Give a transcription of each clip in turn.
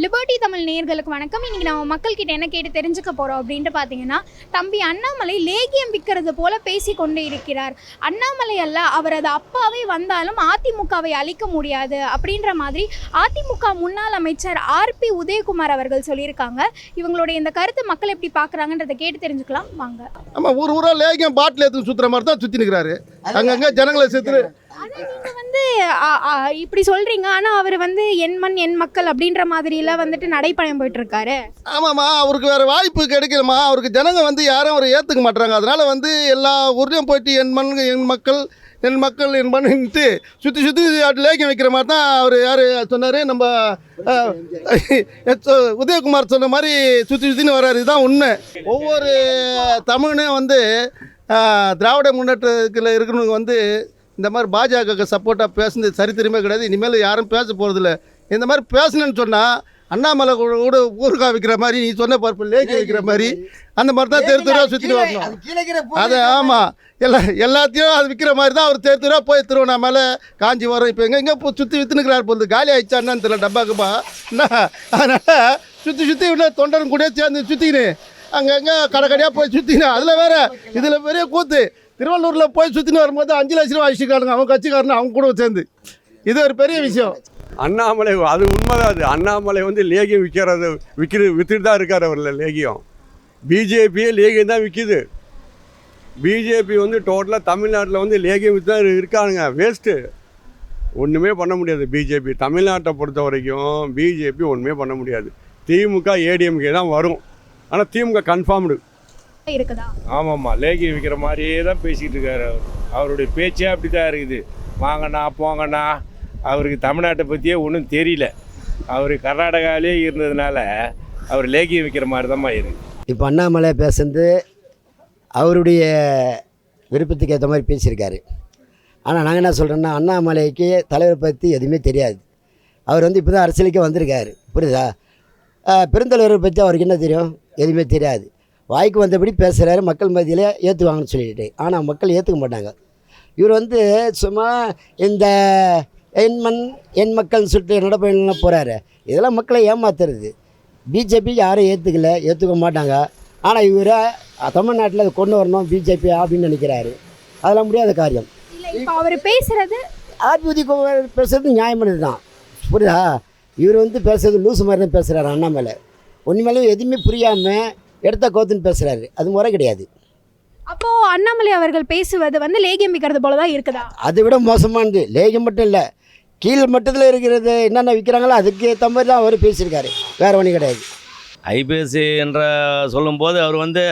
Liberty Tamil நேயர்களுக்கு வணக்கம். இன்னைக்கு நம்ம மக்கள்கிட்ட என்ன கேட்டு தெரிஞ்சுக்க போறோம் அப்படின்ட்டு பார்த்தீங்கன்னா தம்பி அண்ணாமலை லேகியம் விற்கிறது போல பேசி கொண்டு இருக்கிறார். அண்ணாமலை அல்ல அவரது அப்பாவே வந்தாலும் அதிமுகவை அழிக்க முடியாது அப்படின்ற மாதிரி அதிமுக முன்னாள் அமைச்சர் ஆர்பி உதயகுமார் அவர்கள் சொல்லியிருக்காங்க. இவங்களுடைய இந்த கருத்து மக்கள் எப்படி பார்க்குறாங்கன்றதை கேட்டு தெரிஞ்சுக்கலாம். வாங்க. ஆமாம் ஊர் ஊராக லேகியம் பாட்டில் எடுத்து சுற்றுற மாதிரி தான் சுற்றி நிற்கிறாரு அங்கங்கே ஜனங்களை சேர்த்து வந்து இப்படி சொல்றீங்க. ஆனா அவர் வந்து என் மண் என் மக்கள் அப்படின்ற மாதிரிலாம் வந்துட்டு நடைப்பயணம் போயிட்டு இருக்காரு ஆமாம்மா அவருக்கு வேறு வாய்ப்பு கிடைக்கலம்மா. அவருக்கு ஜனங்க வந்து யாரும் அவரை ஏற்றுக்க மாட்டாங்க அதனால் வந்து எல்லா ஊர்லேயும் போயிட்டு என் மண் என் மக்கள் என் மக்கள் என் மண்ணுன்ட்டு சுற்றி சுற்றி லேகியம் வைக்கிற மாதிரி தான் அவர் யார் சொன்னார்? நம்ம உதயகுமார் சொன்ன மாதிரி சுற்றி சுற்றின்னு வர்றாரு இதுதான் உண்மை. ஒவ்வொரு தமிழனும் வந்து திராவிட முன்னேற்றத்தில் இருக்கிறவங்க வந்து இந்த மாதிரி பாஜகவுக்கு சப்போர்ட்டாக பேசுனது சரித்திரமே கிடையாது. இனிமேல் யாரும் பேச போகிறதில்ல இந்த மாதிரி பேசணுன்னு சொன்னால் அண்ணாமலை கூட ஊருக்கா விற்கிற மாதிரி நீ சொன்ன பார்ப்பு லேக்கி வைக்கிற மாதிரி அந்த மாதிரி தான் தெரு தெருவா சுற்றிட்டு வரணும். அது ஆமாம் எல்லா எல்லாத்தையும் அது விற்கிற மாதிரி தான் அவர் தெரு தெருவா போய் திருவண்ணாமலை காஞ்சிபுரம் இப்போ எங்கே எங்கே சுற்றி விற்றுனுக்கிறார் போகுது காலி ஆயிடுச்சா என்னன்னு தெரியல டப்பா கப்பா என்ன? அதனால் சுற்றி சுற்றி இன்னும் தொண்டரும் கூட சேர்ந்து சுற்றிக்கின்னு அங்கங்கே கடை கடையாக போய் சுற்றிக்கின்னு அதில் வேற இதில் பெரிய கூத்து. திருவள்ளூரில் போய் சுற்றின்னு வரும்போது அஞ்சு லட்ச ரூபா அடிச்சுக்காருங்க அவங்க கட்சிக்காரனு அவங்க கூட சேர்ந்து. இது ஒரு பெரிய விஷயம். அண்ணாமலை அது உண்மைதான் அது. அண்ணாமலை வந்து லேகியம் விற்கிறது விற்கிது விற்றுட்டு தான் இருக்கார் அவரில் லேகியம். பிஜேபியே லேகியம் தான் விற்கிது பிஜேபி வந்து டோட்டலாக தமிழ்நாட்டில் வந்து லேகியம் விற்று தான் இருக்கானுங்க. வேஸ்ட்டு ஒன்றுமே பண்ண முடியாது பிஜேபி. தமிழ்நாட்டை பொறுத்த வரைக்கும் பிஜேபி ஒன்றுமே பண்ண முடியாது. திமுக ஏடிஎம்கே தான் வரும். ஆனால் திமுக கன்ஃபார்ம்டு இருக்குதா? ஆமாம்மா லேகி விற்கிற மாதிரியே தான் பேசிக்கிட்டு இருக்காரு அவர். அவருடைய பேச்சே அப்படி தான் இருக்குது. வாங்கண்ணா போங்கண்ணா. அவருக்கு தமிழ்நாட்டை பற்றியே ஒன்றும் தெரியல. அவர் கர்நாடகாவிலே இருந்ததுனால அவர் லேகியம் விற்கிற மாதிரி தான்மா இருக்குது இப்போ அண்ணாமலை பேசுனது அவருடைய விருப்பத்துக்கு ஏற்ற மாதிரி பேசியிருக்காரு. ஆனால் நாங்கள் என்ன சொல்கிறோன்னா அண்ணாமலைக்கு தலைவரை பற்றி எதுவுமே தெரியாது. அவர் வந்து இப்போ தான் அரசியலுக்கே வந்திருக்காரு. புரியுதா? பெருந்தலைவரை பற்றி அவருக்கு என்ன தெரியும்? எதுவுமே தெரியாது. வாய்க்கு வந்தபடி பேசுகிறாரு மக்கள் மத்தியில் ஏற்றுவாங்கன்னு சொல்லிட்டு. ஆனால் மக்கள் ஏற்றுக்க மாட்டாங்க. இவர் வந்து சும்மா இந்த என் மண் என் மக்கள்னு சொல்லிட்டு நடப்பயணம்லாம் போகிறாரு இதெல்லாம் மக்களை ஏமாத்துறது. பிஜேபி யாரும் ஏற்றுக்கல ஏற்றுக்க மாட்டாங்க. ஆனால் இவர் தமிழ்நாட்டில் அதை கொண்டு வரணும் பிஜேபி அப்படின்னு நினைக்கிறாரு. அதெல்லாம் முடியாத காரியம். அவர் பேசுறது? ஆர்பிதி பேசுறது நியாயமானது தான். புரியுதா? இவர் வந்து பேசுறது லூசு மாதிரி தான் பேசுகிறாரு அண்ணாமலை. உண்மையிலும் எதுவுமே புரியாமல் எடுத்த கோத்துன்னு பேசுகிறாரு அது முறை கிடையாது. அப்போ அண்ணாமலை அவர்கள் பேசுவது வந்து லேகியம் விற்கிறது போல தான் இருக்குதா? அதை விட மோசமானது. லேகம் மட்டும் இல்லை கீழ் மட்டத்தில் இருக்கிறது என்னென்ன விற்கிறாங்களோ அதுக்கு ஏற்ற மாதிரி தான் அவர் பேசியிருக்காரு. வேறு ஒன்றும் கிடையாது. ஐபிஎஸ்சி என்ற சொல்லும்போது அவர் வந்து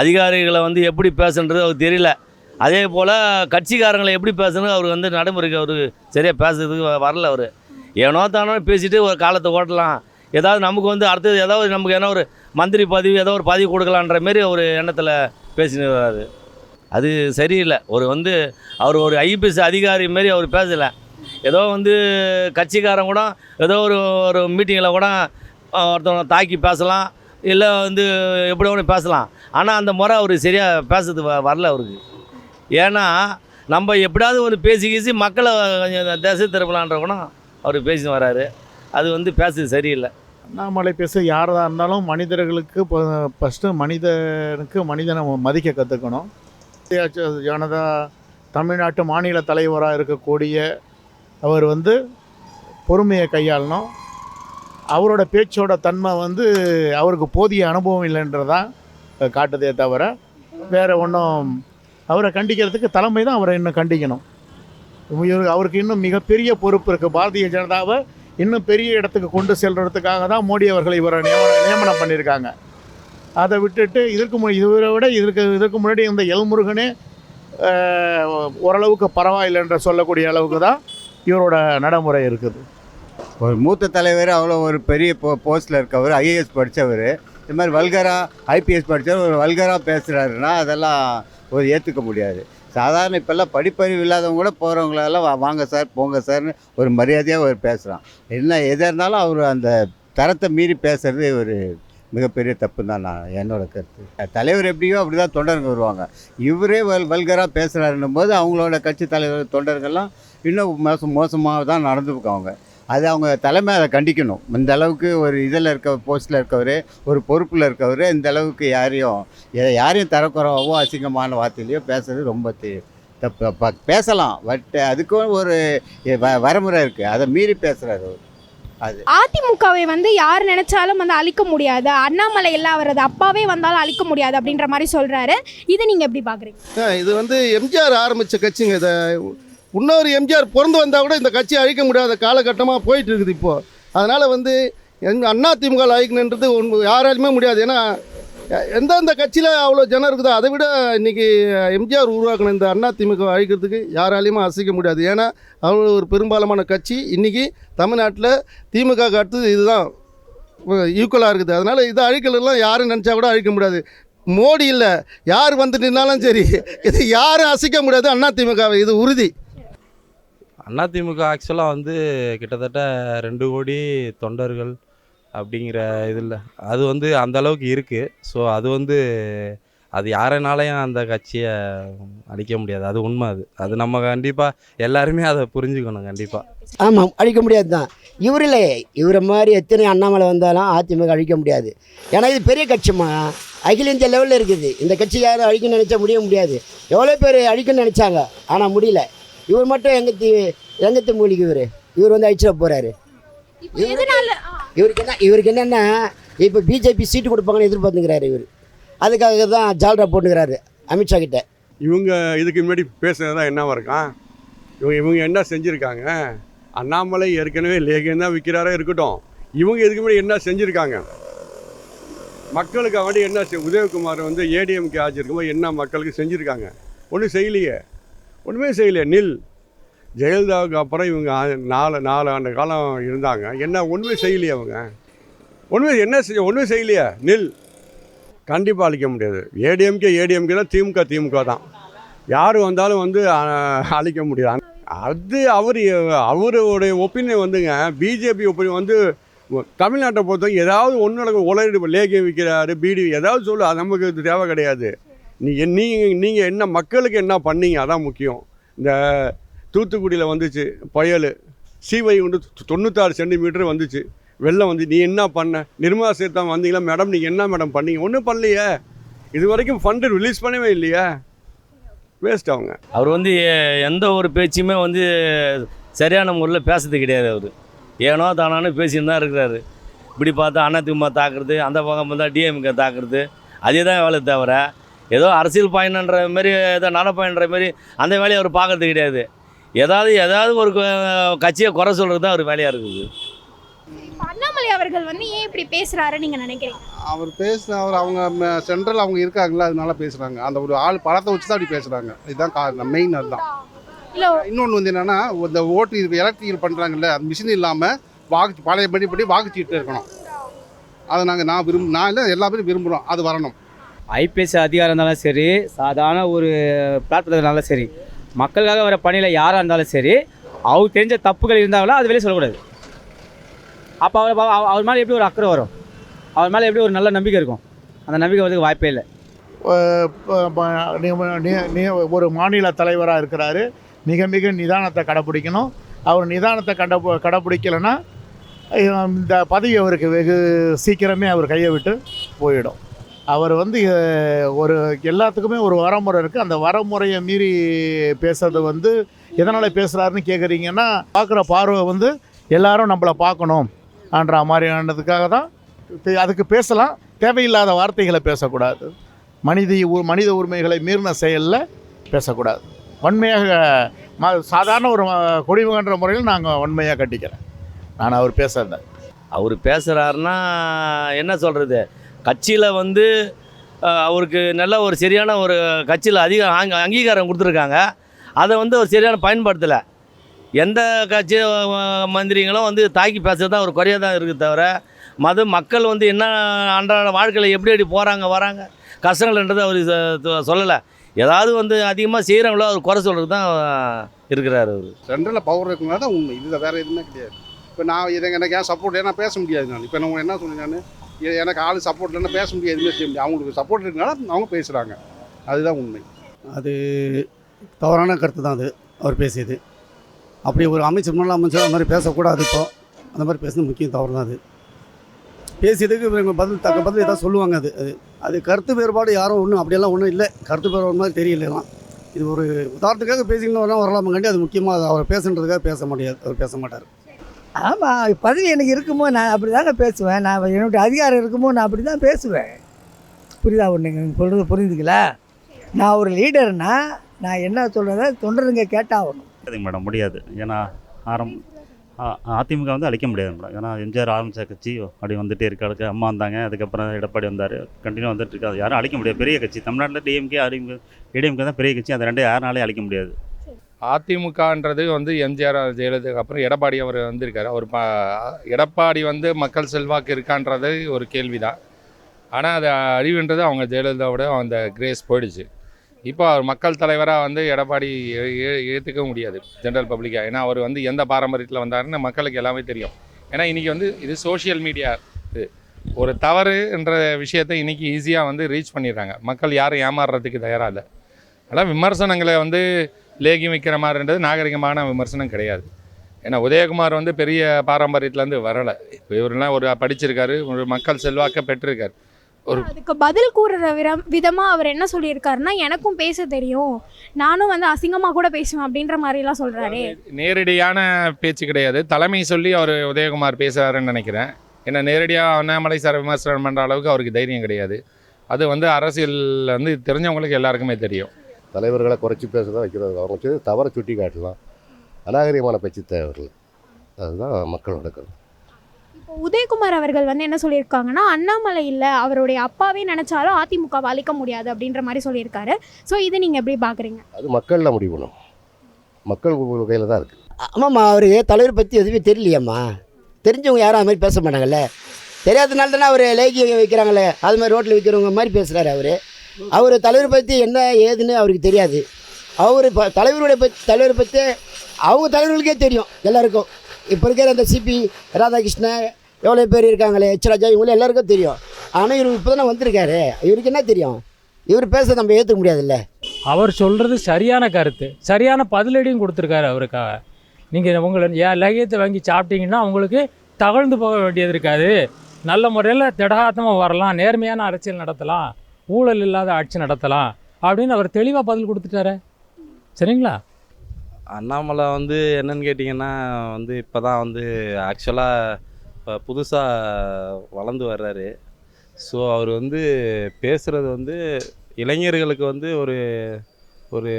அதிகாரிகளை வந்து எப்படி பேசுன்றது அவருக்கு தெரியல. அதே போல் கட்சிக்காரங்களை எப்படி பேசணும் அவர் வந்து நடைமுறைக்கு அவர் சரியாக பேசுறதுக்கு வரல அவர். ஏனோ தானோ பேசிட்டு ஒரு காலத்தை ஓட்டலாம். ஏதாவது நமக்கு வந்து அடுத்தது ஏதாவது நமக்கு என்ன ஒரு மந்திரி பதவி ஏதோ ஒரு பதவி கொடுக்கலான்ற மாரி ஒரு எண்ணத்தில் பேசின்னு வர்றாரு. அது சரியில்லை. ஒரு வந்து அவர் ஒரு ஐபிஎஸ் அதிகாரி மாரி அவர் பேசலை. ஏதோ வந்து கட்சிக்காரன் கூட ஏதோ ஒரு ஒரு மீட்டிங்கில் கூட ஒருத்தவங்க தாக்கி பேசலாம். இல்லை வந்து எப்படி ஒன்று பேசலாம். ஆனால் அந்த முறை அவர் சரியாக பேசுறது வ- வரல அவருக்கு. ஏன்னா நம்ம எப்படியாவது ஒரு பேசி கீசி மக்களை கொஞ்சம் திசை திருப்பலான்ற கூட அவர் பேசின்னு வராரு அது வந்து பேசுறது சரியில்லை. அண்ணாமலை பேச யாராக இருந்தாலும் மனிதர்களுக்கு ஃபஸ்ட்டு மனிதனுக்கு மனிதனை மதிக்க கற்றுக்கணும் ஜனதா தமிழ்நாட்டு மாநில தலைவராக இருக்கக்கூடிய அவர் வந்து பொறுமையை கையாளணும். அவரோட பேச்சோட தன்மை வந்து அவருக்கு போதிய அனுபவம் இல்லைன்றதான் காட்டுதே தவிர வேறு ஒன்றும் அவரை கண்டிக்கிறதுக்கு தலைமை தான் அவரை இன்னும் கண்டிக்கணும். இவரு- அவருக்கு இன்னும் மிகப்பெரிய பொறுப்பு இருக்குது பாரதிய ஜனதாவை இன்னும் பெரிய இடத்துக்கு கொண்டு செல்றதுக்காக தான் மோடி அவர்களை இவரை நியமனம் நியமனம் பண்ணியிருக்காங்க. அதை விட்டுட்டு இதற்கு மு இவரை விட இதற்கு இதற்கு முன்னாடி இந்த எல்முருகனே ஓரளவுக்கு பரவாயில்லை என்று சொல்லக்கூடிய அளவுக்கு தான் இவரோட நடைமுறை இருக்குது. ஒரு மூத்த தலைவர் அவ்வளோ ஒரு பெரிய போ போஸ்ட்டில் இருக்கவர் ஐஏஎஸ் படித்தவர் இது மாதிரி வல்கராக ஐபிஎஸ் படித்தவர் ஒரு வல்கராக பேசுகிறாருன்னா அதெல்லாம் ஒரு ஏற்றுக்க முடியாது. சாதாரண இப்போல்லாம் படிப்பறிவு இல்லாதவங்க கூட போகிறவங்களெல்லாம் வாங்க சார் போங்க சார்னு ஒரு மரியாதையாக அவர் பேசுகிறான் என்ன எதாக இருந்தாலும் அவர் அந்த தரத்தை மீறி பேசுகிறது ஒரு மிகப்பெரிய தப்பு தான் நான் என்னோடய கருத்து. தலைவர் எப்படியோ அப்படி தான் தொண்டர்கள் வருவாங்க. இவரே வல் வல்கராக பேசுகிறாருன்னும் போது அவங்களோட கட்சி தலைவர் தொண்டர்கள்லாம் இன்னும் மோசம் மோசமாக தான் நடந்துருக்காங்க. அது அவங்க தலைமை அதை கண்டிக்கணும். இந்த அளவுக்கு ஒரு இதில் இருக்க போஸ்ட்டில் இருக்கவர் ஒரு பொறுப்பில் இருக்கவர் இந்த அளவுக்கு யாரையும் யாரையும் தரக்குறவோ அசிங்கமான வார்த்தையிலையோ பேசுறது ரொம்ப தப்பு. பேசலாம் பட் அதுக்கும் ஒரு வ- வரமுறை இருக்குது அதை மீறி பேசுகிறாரு அது. அதிமுகவை வந்து யார் நினைச்சாலும் வந்து அழிக்க முடியாது. அண்ணாமலை எல்லாம் அவரது அப்பாவே வந்தாலும் அழிக்க முடியாது அப்படின்ற மாதிரி சொல்றாரு. இதை நீங்க எப்படி பாக்குறீங்க? இது வந்து எம்ஜிஆர் ஆரம்பித்த கட்சிங்க. இதை இன்னொரு எம்ஜிஆர் பிறந்து வந்தால் கூட இந்த கட்சி அழிக்க முடியாத காலகட்டமாக போயிட்டு இருக்குது இப்போது அதனால் வந்து அண்ணா திமுக அழிக்கணுன்றது ஒன்று யாராலுமே முடியாது. ஏன்னா எந்தெந்த கட்சியில் அவ்வளோ ஜனம் இருக்குதோ அதை விட இன்றைக்கி எம்ஜிஆர் உருவாக்கின இந்த அண்ணா திமுக அழிக்கிறதுக்கு யாராலையுமே அசைக்க முடியாது. ஏன்னா அவ்வளோ ஒரு பெரும்பாலான கட்சி இன்றைக்கி தமிழ்நாட்டில் திமுக அடுத்தது இதுதான். ஈக்குவலாக இருக்குது. அதனால் இதை அழிக்கலாம் யாரும் நினச்சா கூட அழிக்க முடியாது. மோடி இல்லை. யார் வந்து நின்னாலும் சரி இது யாரும் அசைக்க முடியாது அண்ணா திமுகவை. இது உறுதி. அதிமுக ஆக்சுவலாக வந்து கிட்டத்தட்ட ரெண்டு கோடி தொண்டர்கள் அப்படிங்கிற இதில் அது வந்து அந்த அளவுக்கு இருக்குது ஸோ அது வந்து அது யாருனாலையும் அந்த கட்சியை அழிக்க முடியாது. அது உண்மை அது. அது நம்ம கண்டிப்பாக எல்லாருமே அதை புரிஞ்சுக்கணும் கண்டிப்பாக ஆமாம் அழிக்க முடியாது தான். இவரில் இவரை மாதிரி எத்தனை அண்ணாமலை வந்தாலும் அதிமுக அழிக்க முடியாது. ஏன்னா இது பெரிய கட்சிமா அகில இந்திய லெவலில் இருக்குது. இந்த கட்சி யாரும் அழிக்கணும்னு நினச்சா முடிய முடியாது. எவ்வளோ பேர் அழிக்கணும்னு நினச்சாங்க. ஆனால் முடியல. இவர் மட்டும் எங்கத்தி எங்கத்தி மூலிகை இவர்? இவர் வந்து அழிச்சிட போகிறாரு இவருக்கு என்ன இவருக்கு என்னென்னா இப்போ பிஜேபி சீட்டு கொடுப்பாங்கன்னு எதிர்பார்த்துக்கிறாரு இவர். அதுக்காக தான் ஜால்ரா போட்டுக்கிறாரு அமித்ஷா கிட்ட. இவங்க இதுக்கு முன்னாடி பேசுனது தான் என்னவா இருக்கான் இவங்க இவங்க என்ன செஞ்சுருக்காங்க? அண்ணாமலை ஏற்கனவே லேகியம் தான் விற்கிறாரே இருக்கட்டும். இவங்க இதுக்கு முன்னாடி என்ன செஞ்சுருக்காங்க? மக்களுக்கு வேண்டி என்ன உதயகுமார் வந்து ஏடிஎம்கே ஆட்சி இருக்கும்போது என்ன மக்களுக்கு செஞ்சுருக்காங்க? ஒன்றும் செய்யலையே. ஒன்றுமே செய்யலை நில். ஜெயலலிதாவுக்கு அப்புறம் இவங்க நாலு நாலு ஆண்டு காலம் இருந்தாங்க. என்ன ஒன்றுமே செய்யலையே அவங்க. ஒன்றுமே என்ன செய்ய ஒன்றுமே செய்யலையே. நில். கண்டிப்பாக அழிக்க முடியாது. ஏடிஎம்கே ஏடிஎம்கே தான் திமுக திமுக தான். யார் வந்தாலும் வந்து அழிக்க முடியாது. அது அவர் அவருடைய ஒப்பீனியன் வந்துங்க பிஜேபி ஒப்பீனியன் வந்து தமிழ்நாட்டை பொறுத்தவரைக்கும் ஏதாவது ஒன்று நடக்கும். உலக லேகியம் விற்கிறாரு பீடி ஏதாவது சொல்லு அது நமக்கு தேவை கிடையாது. நீ நீங்கள் நீங்கள் என்ன மக்களுக்கு என்ன பண்ணீங்க? அதான் முக்கியம். இந்த தூத்துக்குடியில் வந்துச்சு புயல். சீவை வந்து தொண்ணூத்தாறு சென்டிமீட்டர் வந்துச்சு. வெள்ளம் வந்து நீ என்ன பண்ண? நிர்மலா சீதாராமன் வந்தீங்களா? மேடம் நீங்கள் என்ன மேடம் பண்ணீங்க? ஒன்றும் பண்ணலையே. இது வரைக்கும் ஃபண்டு ரிலீஸ் பண்ணவே இல்லையா. வேஸ்ட் அவங்க. அவர் வந்து எந்த ஒரு பேச்சுமே வந்து சரியான முறையில் பேசுறது கிடையாது அவர். ஏனோ தானானு பேசின்னு தான் இருக்கிறாரு. இப்படி பார்த்தா அதிமுக தாக்குறது அந்த பக்கம் பார்த்தா டிஎம்கே தாக்குறது அதே தான் வேலை தவிர ஏதோ அரசியல் பயணன்ற மாரி ஏதோ நல பயணன்ற மாரி அந்த வேலையை அவர் பார்க்கறது கிடையாது. ஏதாவது ஏதாவது ஒரு க- கட்சியை குறை சொல்கிறது தான் அவர் வேலையாக இருக்குது. அண்ணாமலை அவர்கள் வந்து ஏன் இப்படி பேசுறாரு நீங்க நினைக்கிறீங்க? அவர் பேசுன அவர் அவங்க சென்ட்ரல் அவங்க இருக்காங்களா அதனால பேசுகிறாங்க அந்த ஒரு ஆள் பழத்தை வச்சு தான் அப்படி பேசுகிறாங்க இதுதான் காரணம் மெயின் அதுதான். இல்ல இன்னொன்று வந்து என்னென்னா இந்த ஓட்டு எலக்ட்ரிக்கல் பண்ணுறாங்கல்ல அது மிஷின் இல்லாமல் வாக்கு பழைய படி படி வாக்குச்சீட்டு இருக்கணும். அதை நாங்கள் நான் விரும்ப நான் இல்லை எல்லா பேரும் விரும்புகிறோம் அது வரணும். ஐபிஎஸ் அதிகாரம் இருந்தாலும் சரி சாதாரண ஒரு பிளாட்ஃபார்ம் இருந்தாலும் சரி மக்களுக்காக வர பணியில் யாராக இருந்தாலும் சரி அவர் தெரிஞ்ச தப்புகள் இருந்தாங்களோ அது வெளியே சொல்லக்கூடாது. அப்போ அவர் அவர் அவர் மேலே எப்படி ஒரு அக்கறை வரும்? அவர் மேலே எப்படி ஒரு நல்ல நம்பிக்கை இருக்கும்? அந்த நம்பிக்கை வரதுக்கு வாய்ப்பே இல்லை. நீ- ஒரு மாநில தலைவராக இருக்கிறாரு மிக மிக நிதானத்தை கடைப்பிடிக்கணும் அவர் நிதானத்தை கண்ட கடைப்பிடிக்கலைன்னா இந்த பதவி அவருக்கு வெகு சீக்கிரமே அவர் கையை விட்டு போயிடும். அவர் வந்து ஒரு எல்லாத்துக்குமே ஒரு வரமுறை இருக்குது அந்த வரமுறையை மீறி பேசுறது வந்து எதனால் பேசுகிறாருன்னு கேட்குறீங்கன்னா பார்க்குற பார்வை வந்து எல்லாரும் நம்மளை பார்க்கணும் ஆன்ற மாதிரியானதுக்காக தான் அதுக்கு பேசலாம். தேவையில்லாத வார்த்தைகளை பேசக்கூடாது. மனித உ- மனித உரிமைகளை மீறின செயலில் பேசக்கூடாது. வன்மையாக ம சாதாரண ஒரு குடிமகன்ற முறையில் நாங்கள் வன்மையாக கட்டிக்கிறேன் நான் அவர் பேசுகிறத அவர் பேசுகிறாருன்னா என்ன சொல்கிறது கட்சியில் வந்து அவருக்கு நல்ல ஒரு சரியான ஒரு கட்சியில் அதிக அங்க- அங்கீகாரம் கொடுத்துருக்காங்க. அதை வந்து அவர் சரியான பயன்படுத்தலை. எந்த கட்சி மந்திரிங்களும் வந்து தாக்கி பேசுறது தான் ஒரு குறையாக தான் இருக்குது தவிர மது மக்கள் வந்து என்ன அன்றாட வாழ்க்கையில் எப்படி எப்படி போகிறாங்க வராங்க கஷ்டங்கள்ன்றது அவர் சொல்லலை. ஏதாவது வந்து அதிகமாக செய்கிறவங்களோ அவர் குறை சொல்கிறது தான் இருக்கிறார் அவர். சென்ட்ரலில் பவர் இருக்குன்னா தான் உண்மை. இதில் வேறு எதுவுமே கிடையாது. இப்போ நான் இதை எனக்கு ஏன் சப்போர்ட் ஏன்னா பேச முடியாது நான்? இப்போ நான் என்ன சொன்னேன் நான்? எனக்கு ஆள் சப்போர்ட் இல்லைன்னா பேச முடியாது எதுவுமே செய்ய முடியாது. அவங்களுக்கு சப்போர்ட் இருக்கனால அவங்க பேசுகிறாங்க அதுதான் உண்மை. அது தவறான கருத்து தான் அது அவர் பேசியது. அப்படி ஒரு அமைச்சர் முன்னாள் அமைச்சர் அந்த மாதிரி பேசக்கூடாது இப்போ. அந்த மாதிரி பேசுனது முக்கியம் தவறு தான் அது. பேசியதுக்கு இவங்க பதில் தக்க பதில் ஏதாவது சொல்லுவாங்க அது. அது அது கருத்து வேறுபாடு யாரும் ஒன்றும் அப்படியெல்லாம் ஒன்றும் இல்லை. கருத்து வேறுபாடு மாதிரி தெரியலாம் இது ஒரு உதாரணத்துக்காக பேசிக்கணும் வரலாம் அது முக்கியமாக அது அவர் பேசுன்றதுக்காக பேச முடியாது அவர் பேச மாட்டார். ஆமாம் பதவி எனக்கு இருக்குமோ நான் அப்படி தாங்க பேசுவேன். நான் என்னுடைய அதிகாரம் இருக்குமோ நான் அப்படி தான் பேசுவேன். புரியுதா ஒன்று நீங்கள் சொல்கிறது புரிஞ்சுக்கல நான் ஒரு லீடர்னா நான் என்ன சொல்கிறத தொண்டருங்க கேட்டாகணும். சரிங்க மேடம் முடியாது. ஏன்னா ஆரம் அதிமுக வந்து அழிக்க முடியாது மேடம். ஏன்னா எம்ஜிஆர் ஆரம்பித்த கட்சி அப்படி வந்துட்டே இருக்காருக்கு அம்மா வந்தாங்க அதுக்கப்புறம் எடப்பாடி வந்தார். கண்டினியூ வந்துட்டு இருக்காது. யாரும் அழிக்க முடியாது. பெரிய கட்சி. தமிழ்நாட்டில் டிஎம்கே அறிமுக ஏடிஎம்கே தான் பெரிய கட்சி. அந்த ரெண்டு யாருனாலே அழிக்க முடியாது. அதிமுகன்றது வந்து எம்ஜிஆர் ஜெயலலிதாக்கு அப்புறம் எடப்பாடி அவர் வந்திருக்காரு. அவர் ப எடப்பாடி வந்து மக்கள் செல்வாக்கு இருக்கான்றது ஒரு கேள்வி தான் ஆனால் அது அழிவுன்றது அவங்க ஜெயலலிதாவோட அந்த கிரேஸ் போயிடுச்சு. இப்போ அவர் மக்கள் தலைவராக வந்து எடப்பாடி ஏ- ஏற்றுக்க முடியாது ஜென்ரல் பப்ளிக்காக ஏன்னா அவர் வந்து எந்த பாரம்பரியத்தில் வந்தாருன்னு மக்களுக்கு எல்லாமே தெரியும். ஏன்னா இன்றைக்கி வந்து இது சோஷியல் மீடியா இது. ஒரு தவறுன்ற விஷயத்தை இன்றைக்கி ஈஸியாக வந்து ரீச் பண்ணிடுறாங்க. மக்கள் யாரும் ஏமாறுறதுக்கு தயாராக இல்லை. ஆனால் விமர்சனங்களை வந்து லேகி வைக்கிற மாதிரின்றது நாகரிகமான விமர்சனம் கிடையாது. ஏன்னா உதயகுமார் வந்து பெரிய பாரம்பரியத்துலேருந்து வரலை. இப்போ இவரெல்லாம் ஒரு படிச்சிருக்காரு ஒரு மக்கள் செல்வாக்க பெற்றிருக்காரு. ஒரு அதுக்கு பதில் கூறுற விரம் விதமாக அவர் என்ன சொல்லியிருக்காருன்னா எனக்கும் பேச தெரியும். நானும் வந்து அசிங்கமாக கூட பேசுவேன் அப்படின்ற மாதிரிலாம் சொல்கிறாரே நேரடியான பேச்சு கிடையாது. தலைமை சொல்லி அவர் உதயகுமார் பேசுகிறாருன்னு நினைக்கிறேன். ஏன்னா நேரடியாக அண்ணாமலை சார் விமர்சனம் பண்ணுற அளவுக்கு அவருக்கு தைரியம் கிடையாது. அது வந்து அரசியல் வந்து தெரிஞ்சவங்களுக்கு எல்லாருக்குமே தெரியும். தலைவர்களை குறைச்சி பேசுறதா வைக்கிறது. செய்த தவறை சுட்டி காட்டலாம். அநாகரிகமான பேச்சு தேவையில்லை. அதுதான் மக்களோட கருத்து. இப்போ உதயகுமார் அவர்கள் வந்து என்ன சொல்லியிருக்காங்கன்னா அண்ணாமலை இல்லை அவருடைய அப்பாவே நினைச்சாலும் அதிமுகவை அழிக்க முடியாது அப்படின்ற மாதிரி சொல்லியிருக்காரு. ஸோ இது நீங்கள் எப்படி பார்க்குறீங்க? அது மக்களில் முடிவு பண்ணும். மக்கள் கையில் தான் இருக்குது ஆமாம்மா அவர் தலைவர் பற்றி எதுவுமே தெரியலையாம்மா. தெரிஞ்சவங்க யாரும் அது மாதிரி பேச மாட்டாங்கல்ல. தெரியாதனால தானே அவர் லேகியம் வைக்கிறாங்களே அது மாதிரி ரோட்டில் விற்கிறவங்க மாதிரி பேசுகிறாரு அவர். அவர் தலைவர் பற்றி என்ன ஏதுன்னு அவருக்கு தெரியாது. அவர் இப்போ தலைவருடைய பற்றி தலைவரை பற்றி அவங்க தலைவர்களுக்கே தெரியும் எல்லாருக்கும். இப்போ இருக்கிற அந்த சிபி ராதாகிருஷ்ணன் எவ்வளோ பேர் இருக்காங்களே எச் ராஜா இவங்களும் எல்லாருக்கும் தெரியும். ஆனால் இவர் இப்போ தானே வந்திருக்காரு. இவருக்கு என்ன தெரியும்? இவர் பேச நம்ம ஏற்றுக்க முடியாதுல்ல. அவர் சொல்கிறது சரியான கருத்து. சரியான பதிலடியும் கொடுத்துருக்காரு அவருக்காக. நீங்கள் உங்களை ஏன் லகியத்தை வாங்கி சாப்பிட்டீங்கன்னா உங்களுக்கு தகழ்ந்து போக வேண்டியது இருக்காது. நல்ல முறையில் திடகாத்தமாக வரலாம் நேர்மையான அரசியல் நடத்தலாம். ஊழல் இல்லாத ஆட்சி நடத்தலாம் அப்படின்னு அவர் தெளிவாக பதில் கொடுத்துட்டாரு. சரிங்களா? அண்ணாமலை வந்து என்னன்னு கேட்டிங்கன்னா வந்து இப்போ தான் வந்து ஆக்சுவலாக இப்போ புதுசாக வளர்ந்து வர்றாரு. ஸோ அவர் வந்து பேசுகிறது வந்து இளைஞர்களுக்கு வந்து ஒரு ஒரு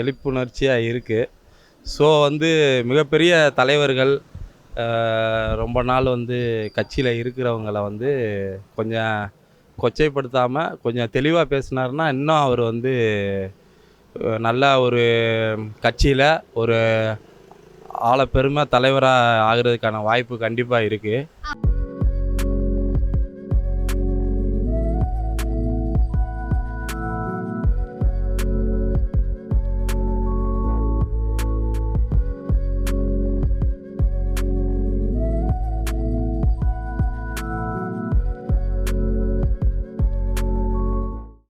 எழுப்புணர்ச்சியாக இருக்குது ஸோ வந்து மிகப்பெரிய தலைவர்கள் ரொம்ப நாள் வந்து கட்சியில் இருக்கிறவங்கள வந்து கொஞ்சம் கொச்சைப்படுத்தாமல் கொஞ்சம் தெளிவாக பேசினாருன்னா இன்னும் அவர் வந்து நல்ல ஒரு கட்சியில் ஒரு ஆளப்பெருமை தலைவராக ஆகிறதுக்கான வாய்ப்பு கண்டிப்பாக இருக்குது